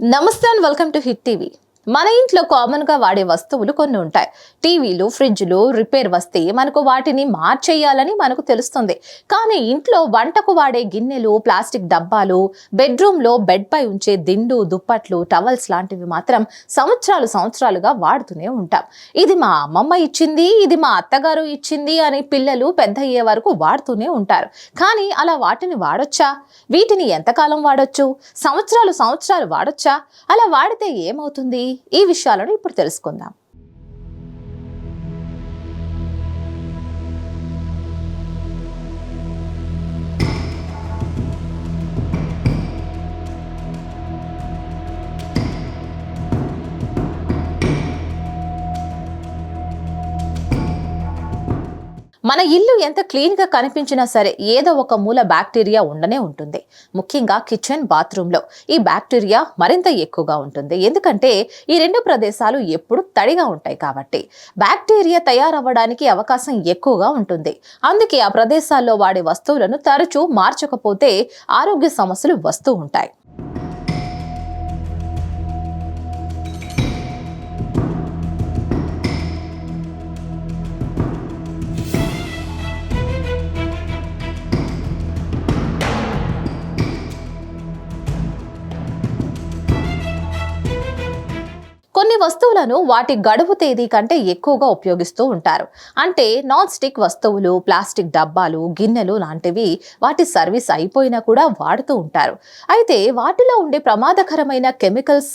నమస్తే and welcome to hit TV. మన ఇంట్లో కామన్గా వాడే వస్తువులు కొన్ని ఉంటాయి. టీవీలు ఫ్రిడ్జ్లు రిపేర్ వస్తే మనకు వాటిని మార్చేయాలని మనకు తెలుస్తుంది. కానీ ఇంట్లో వంటకు వాడే గిన్నెలు ప్లాస్టిక్ డబ్బాలు బెడ్రూమ్లో బెడ్పై ఉంచే దిండు దుప్పట్లు టవల్స్ లాంటివి మాత్రం సంవత్సరాలు సంవత్సరాలుగా వాడుతూనే ఉంటాం. ఇది మా అమ్మమ్మ ఇచ్చింది ఇది మా అత్తగారు ఇచ్చింది అని పిల్లలు పెద్ద అయ్యే వరకు వాడుతూనే ఉంటారు. కానీ అలా వాటిని వాడొచ్చా? వీటిని ఎంతకాలం వాడొచ్చు? సంవత్సరాలు సంవత్సరాలు వాడొచ్చా? అలా వాడితే ఏమవుతుంది? ఈ విషయాలను ఇప్పుడు తెలుసుకుందాం. మన ఇల్లు ఎంత క్లీన్గా కనిపించినా సరే ఏదో ఒక మూల బ్యాక్టీరియా ఉండనే ఉంటుంది. ముఖ్యంగా కిచెన్ బాత్రూంలో ఈ బ్యాక్టీరియా మరింత ఎక్కువగా ఉంటుంది. ఎందుకంటే ఈ రెండు ప్రదేశాలు ఎప్పుడు తడిగా ఉంటాయి కాబట్టి. బ్యాక్టీరియా తయారవ్వడానికి అవకాశం ఎక్కువగా ఉంటుంది. అందుకే ఆ ప్రదేశాల్లో వాడే వస్తువులను తరచూ మార్చకపోతే ఆరోగ్య సమస్యలు వస్తూ ఉంటాయి. కొన్ని వస్తువులను వాటి గడువు తేదీ కంటే ఎక్కువగా ఉపయోగిస్తూ ఉంటారు. అంటే నాన్ స్టిక్ వస్తువులు ప్లాస్టిక్ డబ్బాలు గిన్నెలు లాంటివి వాటి సర్వీస్ అయిపోయినా కూడా వాడుతూ ఉంటారు. అయితే వాటిలో ఉండే ప్రమాదకరమైన కెమికల్స్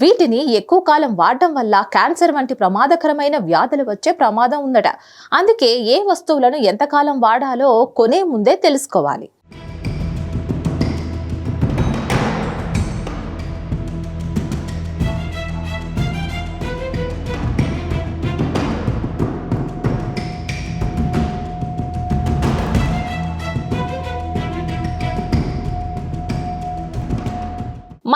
వీటిని ఎక్కువ కాలం వాడటం వల్ల క్యాన్సర్ వంటి ప్రమాదకరమైన వ్యాధులు వచ్చే ప్రమాదం ఉందట. అందుకే ఏ వస్తువులను ఎంతకాలం వాడాలో కొనే ముందే తెలుసుకోవాలి.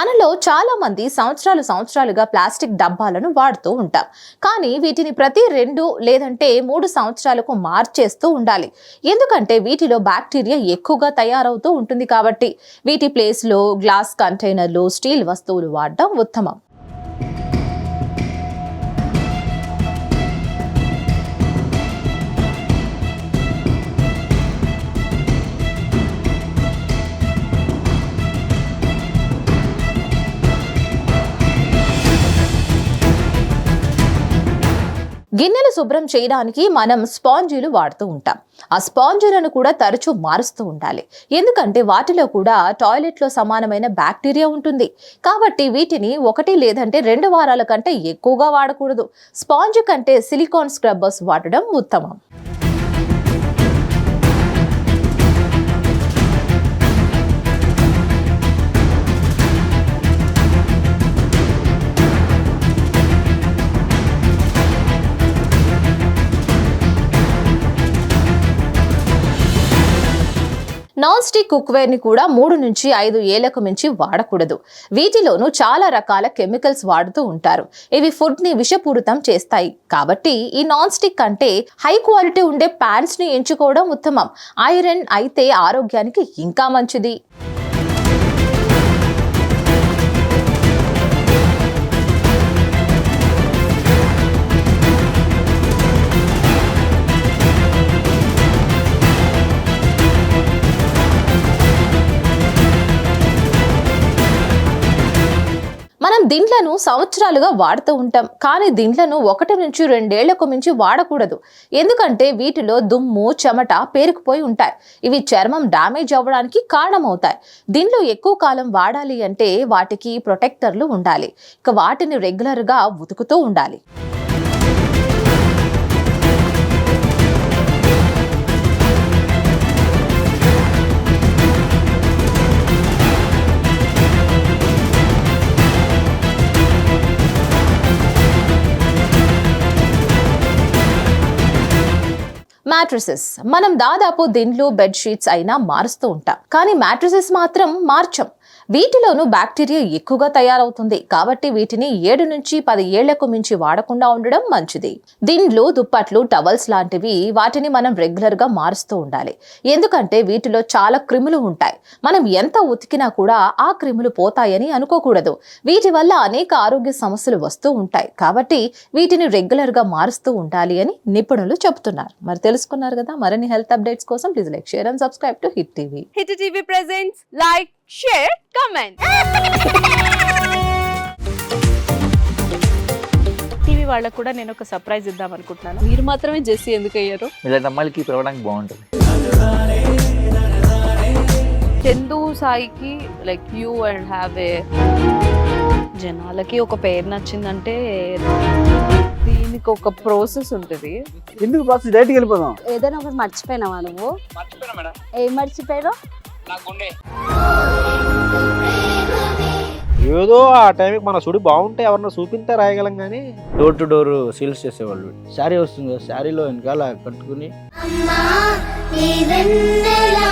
మనలో చాలా మంది సంవత్సరాలు సంవత్సరాలుగా ప్లాస్టిక్ డబ్బాలను వాడుతూ ఉంటాం. కానీ వీటిని ప్రతి రెండు లేదంటే మూడు సంవత్సరాలకు మార్చేస్తూ ఉండాలి. ఎందుకంటే వీటిలో బ్యాక్టీరియా ఎక్కువగా తయారవుతూ ఉంటుంది కాబట్టి వీటి ప్లేస్లో గ్లాస్ కంటైనర్లు స్టీల్ వస్తువులు వాడడం ఉత్తమం. గిన్నెలు శుభ్రం చేయడానికి మనం స్పాంజీలు వాడుతూ ఉంటాం. ఆ స్పాంజీలను కూడా తరచూ మారుస్తూ ఉండాలి. ఎందుకంటే వాటిలో కూడా టాయిలెట్లో సమానమైన బ్యాక్టీరియా ఉంటుంది. కాబట్టి వీటిని ఒకటి లేదంటే రెండు వారాల కంటే ఎక్కువగా వాడకూడదు. స్పాంజ్ కంటే సిలికాన్ స్క్రబ్బర్స్ వాడడం ఉత్తమం. నాన్ స్టిక్ కుక్వేర్ని కూడా మూడు నుంచి ఐదు ఏళ్ళకు మించి వాడకూడదు. వీటిలోనూ చాలా రకాల కెమికల్స్ వాడుతూ ఉంటారు. ఇవి ఫుడ్ని విషపూరితం చేస్తాయి. కాబట్టి ఈ నాన్ స్టిక్ అంటే హై క్వాలిటీ ఉండే ప్యాన్స్ని ఎంచుకోవడం ఉత్తమం. ఐరన్ అయితే ఆరోగ్యానికి ఇంకా మంచిది. మనం దీంట్లను సంవత్సరాలుగా వాడుతూ ఉంటాం. కానీ దీంట్లను ఒకటి నుంచి రెండేళ్ళకు మించి వాడకూడదు. ఎందుకంటే వీటిలో దుమ్ము చెమట పేరుకుపోయి ఉంటాయి. ఇవి చర్మం డ్యామేజ్ అవ్వడానికి కారణమవుతాయి. దీనిలో ఎక్కువ కాలం వాడాలి అంటే వాటికి ప్రొటెక్టర్లు ఉండాలి. ఇక వాటిని రెగ్యులర్గా ఉతుకుతూ ఉండాలి. మ్యాట్రసెస్. మనం దాదాపు దిండ్లు బెడ్షీట్స్ అయినా మారుస్తూ ఉంటాం. కానీ మ్యాట్రసెస్ మాత్రం మార్చం. వీటిలోనూ బ్యాక్టీరియా ఎక్కువగా తయారవుతుంది. కాబట్టి వీటిని ఏడు నుంచి పది ఏళ్ళకు మించి వాడకుండా ఉండడం మంచిది. దిండ్లు దుప్పట్లు టవల్స్ లాంటివి వాటిని మనం రెగ్యులర్గా మారుస్తూ ఉండాలి. ఎందుకంటే వీటిలో చాలా క్రిములు ఉంటాయి. మనం ఎంత ఉతికినా కూడా ఆ క్రిములు పోతాయని అనుకోకూడదు. వీటి వల్ల అనేక ఆరోగ్య సమస్యలు వస్తూ ఉంటాయి. కాబట్టి వీటిని రెగ్యులర్గా మారుస్తూ ఉండాలి అని నిపుణులు చెబుతున్నారు. మరి తెలుసు తెలుసుకున్నారు కదా మరిన్ని హెల్త్ అప్డేట్స్ కోసం please like share and subscribe to hit TV. Hit TV presents like share comment TV వాళ్ళకు కూడా నేను ఒక సర్ప్రైజ్ ఇద్దాం అనుకుంటున్నాను. మీరు మాత్రమే జెస్సీ ఎందుకు అయ్యారు ఇలాంటి అమ్మాయిలకి పిలవడానికి బాగుంటుంది. చందు సాయికి like you and have a జనాలకి ఒక పేరు నచ్చిందంటే దీనికి ఒక ప్రాసెస్ ఉంటుంది. ఎందుకు ప్రాసెస్ డైరెక్ట్కి వెళ్ళిపోదాం. ఏదైనా ఒకటి మర్చిపోయినావా నువ్వు? ఏం మర్చిపోయావు ఏదో ఆ టైంకి మన సుడి బాగుంటే ఎవరన్నా చూపిస్తే రాయగలం కానీ డోర్ టు డోర్ సేల్స్ చేసేవాళ్ళు. శారీ వస్తుంది శారీలో వెనకాల కట్టుకుని. అమ్మా నీ వెన్నెలా?